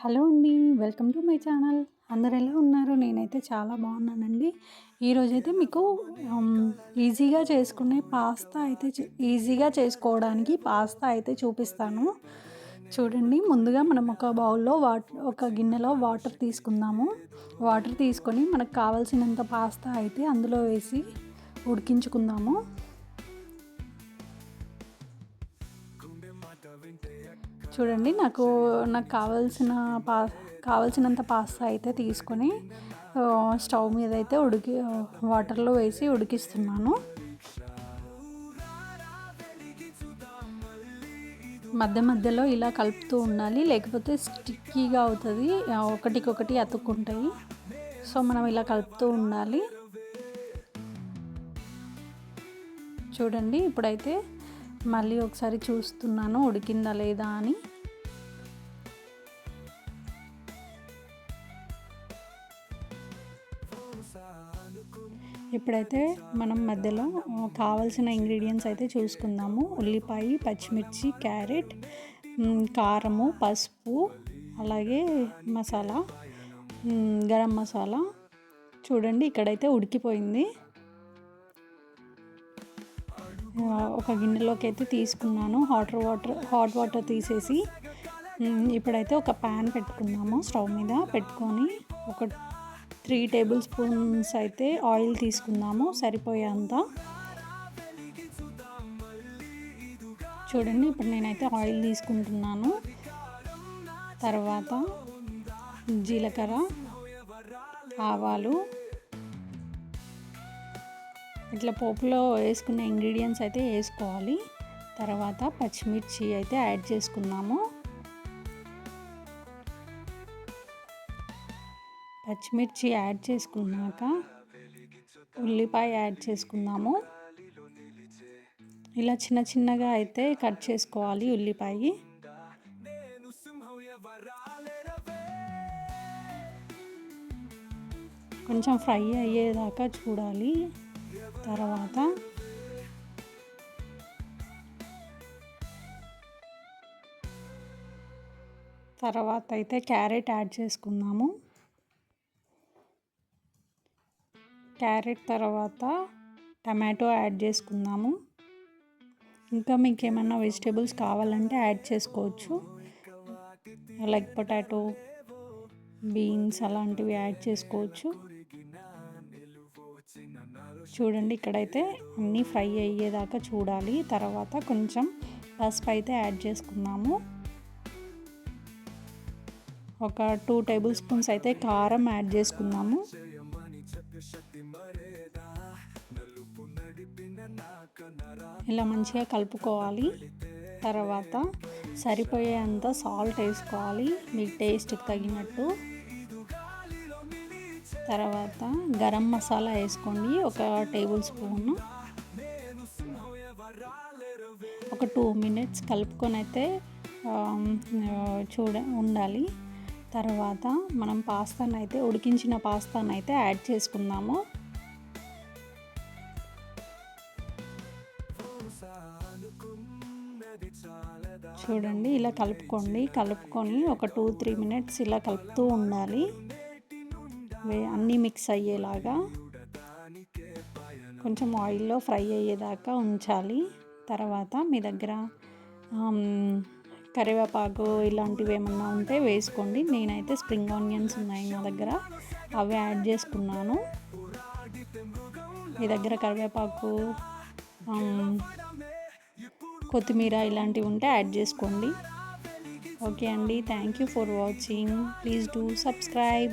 Hello అండి welcome to my channel. అందరు ఎలా ఉన్నారు? నేనైతే చాలా బాగున్నానండి. ఈరోజైతే మీకు ఈజీగా చేసుకునే పాస్తా అయితే ఈజీగా చేసుకోవడానికి పాస్తా అయితే చూపిస్తాను. చూడండి ముందుగా మనం ఒక బౌల్లో వాటర్ ఒక గిన్నెలో వాటర్ తీసుకుందాము. వాటర్ తీసుకొని మనకు కావాల్సినంత పాస్తా అయితే అందులో వేసి ఉడికించుకుందాము. చూడండి నాకు నాకు కావాల్సిన పా కావాల్సినంత పాస్తా అయితే తీసుకొని స్టవ్ మీద అయితే ఉడికి వాటర్లో వేసి ఉడికిస్తున్నాను. మధ్య మధ్యలో ఇలా కలుపుతూ ఉండాలి లేకపోతే స్టిక్కీగా అవుతుంది ఒకటికొకటి అతుక్కుంటాయి. సో మనం ఇలా కలుపుతూ ఉండాలి. చూడండి ఇప్పుడైతే మళ్ళీ ఒకసారి చూస్తున్నాను ఉడికిందా లేదా అని. ఇప్పుడైతే మనం మధ్యలో కావాల్సిన ఇంగ్రీడియంట్స్ అయితే చూసుకుందాము ఉల్లిపాయ పచ్చిమిర్చి క్యారెట్ కారము పసుపు అలాగే మసాలా గరం మసాలా. చూడండి ఇక్కడైతే ఉడికిపోయింది. ఒక గిన్నెలోకి అయితే తీసుకున్నాను. హాట్ వాటర్ హాట్ వాటర్ తీసేసి ఇప్పుడైతే ఒక ప్యాన్ పెట్టుకున్నాము స్టవ్ మీద పెట్టుకొని ఒక త్రీ టేబుల్ స్పూన్స్ అయితే ఆయిల్ తీసుకుందాము సరిపోయేంత. చూడండి ఇప్పుడు నేనైతే ఆయిల్ తీసుకుంటున్నాను. తర్వాత జీలకర్ర ఆవాలు. ఇట్లా పోపులో వేసుకున్న ఇంగ్రీడియంట్స్ అయితే వేసుకోవాలి. తర్వాత పచ్చిమిర్చి అయితే యాడ్ చేసుకున్నాము. పచ్చిమిర్చి యాడ్ చేసుకున్నాక ఉల్లిపాయ యాడ్ చేసుకుందాము. ఇలా చిన్న చిన్నగా అయితే కట్ చేసుకోవాలి ఉల్లిపాయ. కొంచెం ఫ్రై అయ్యేదాకా చూడాలి. తర్వాత తర్వాత అయితే క్యారెట్ యాడ్ చేసుకుందాము. క్యారెట్ తర్వాత టమాటో యాడ్ చేసుకుందాము. ఇంకా మీకు ఏమన్నా వెజిటేబుల్స్ కావాలంటే యాడ్ చేసుకోవచ్చు. లైక్ పొటాటో బీన్స్ అలాంటివి యాడ్ చేసుకోవచ్చు. చూడండి ఇక్కడైతే అన్నీ ఫ్రై అయ్యేదాకా చూడాలి. తర్వాత కొంచెం పసుపు అయితే యాడ్ చేసుకున్నాము ఒక టూ టేబుల్ స్పూన్స్ అయితే కారం యాడ్ చేసుకున్నాము ఇలా మంచిగా కలుపుకోవాలి. తర్వాత సరిపోయేంత సాల్ట్ వేసుకోవాలి. మీ టేస్ట్కి తగినట్టు. తర్వాత గరం మసాలా వేసుకోండి. ఒక టేబుల్ స్పూన్ ఒక టూ మినిట్స్ కలుపుకొని అయితే చూడ ఉండాలి. తర్వాత మనం పాస్తాను అయితే ఉడికించిన పాస్తాను అయితే యాడ్ చేసుకుందాము. చూడండి ఇలా కలుపుకోండి. కలుపుకొని ఒక టూ త్రీ మినిట్స్ ఇలా కలుపుతూ ఉండాలి. అన్నీ మిక్స్ అయ్యేలాగా కొంచెం ఆయిల్లో ఫ్రై అయ్యేదాకా ఉంచాలి. తర్వాత మీ దగ్గర కరివేపాకు ఇలాంటివి ఏమన్నా ఉంటే వేసుకోండి. నేనైతే స్ప్రింగ్ ఆనియన్స్ ఉన్నాయి నా దగ్గర. అవి యాడ్ చేసుకున్నాను. మీ దగ్గర కరివేపాకు కొత్తిమీర ఇలాంటివి ఉంటే యాడ్ చేసుకోండి. ఓకే అండి. Thank you for watching. Please do subscribe.